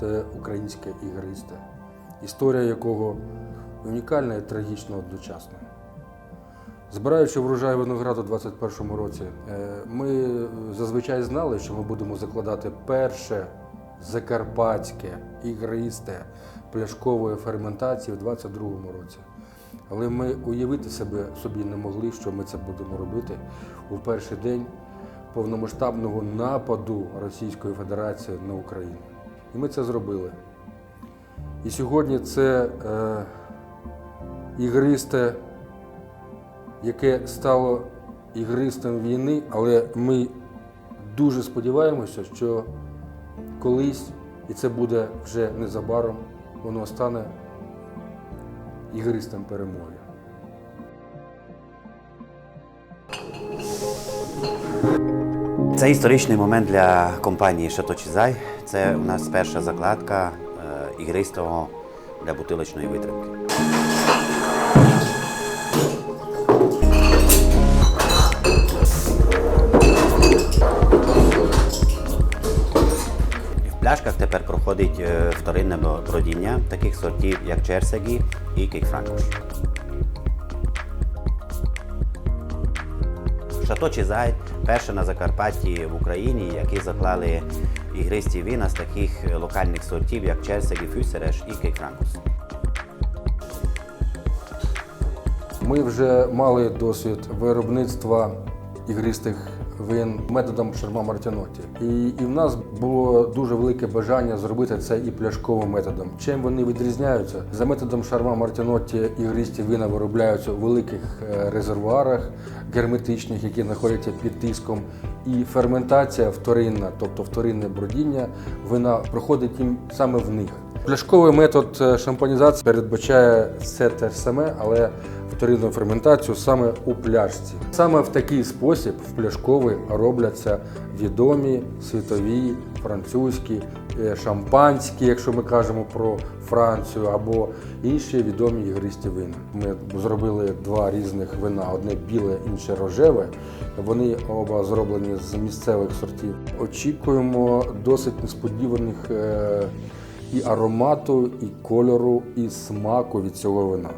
це українське ігристе, історія якого унікальна і трагічна одночасно. Збираючи врожай винограду у 2021 році, е, ми зазвичай знали, що ми будемо закладати перше закарпатське ігристе пляшкової ферментації в 2022 році. Але ми уявити себе собі не могли, що ми це будемо робити у перший день повномасштабного нападу Російської Федерації на Україну. І ми це зробили. І сьогодні це е, ігристе, яке стало ігристом війни, але ми дуже сподіваємося, що колись, і це буде вже незабаром, воно стане ігристом перемоги. Це історичний момент для компанії Шато Чизай. Це у нас перша закладка е, ігристого для бутилочної витримки. В пляшках тепер проходить е, вторинне бродіння таких сортів, як Черсегі і Кейкфранкуш. Шато Зай перше на Закарпатті в Україні, які заклали ігристі віна з таких локальних сортів, як Черсегі, Фюсереш і Кейкранкус. Ми вже мали досвід виробництва ігристих вин методом Шарма Мартіноті. І, і в нас було дуже велике бажання зробити це і пляшковим методом. Чим вони відрізняються? За методом Шарма Мартіноті ігристі вина виробляються у великих е, резервуарах герметичних, які знаходяться під тиском. І ферментація вторинна, тобто вторинне бродіння, вина проходить їм саме в них. Пляшковий метод е, шампанізації передбачає все те ж саме, але вторинну ферментацію саме у пляшці. Саме в такий спосіб в пляшковий робляться відомі світові французькі, е, шампанські, якщо ми кажемо про Францію, або інші відомі ігристі вина. Ми зробили два різних вина: одне біле, інше рожеве. Вони оба зроблені з місцевих сортів. Очікуємо досить несподіваних. І аромату, і кольору, і смаку від цього вина.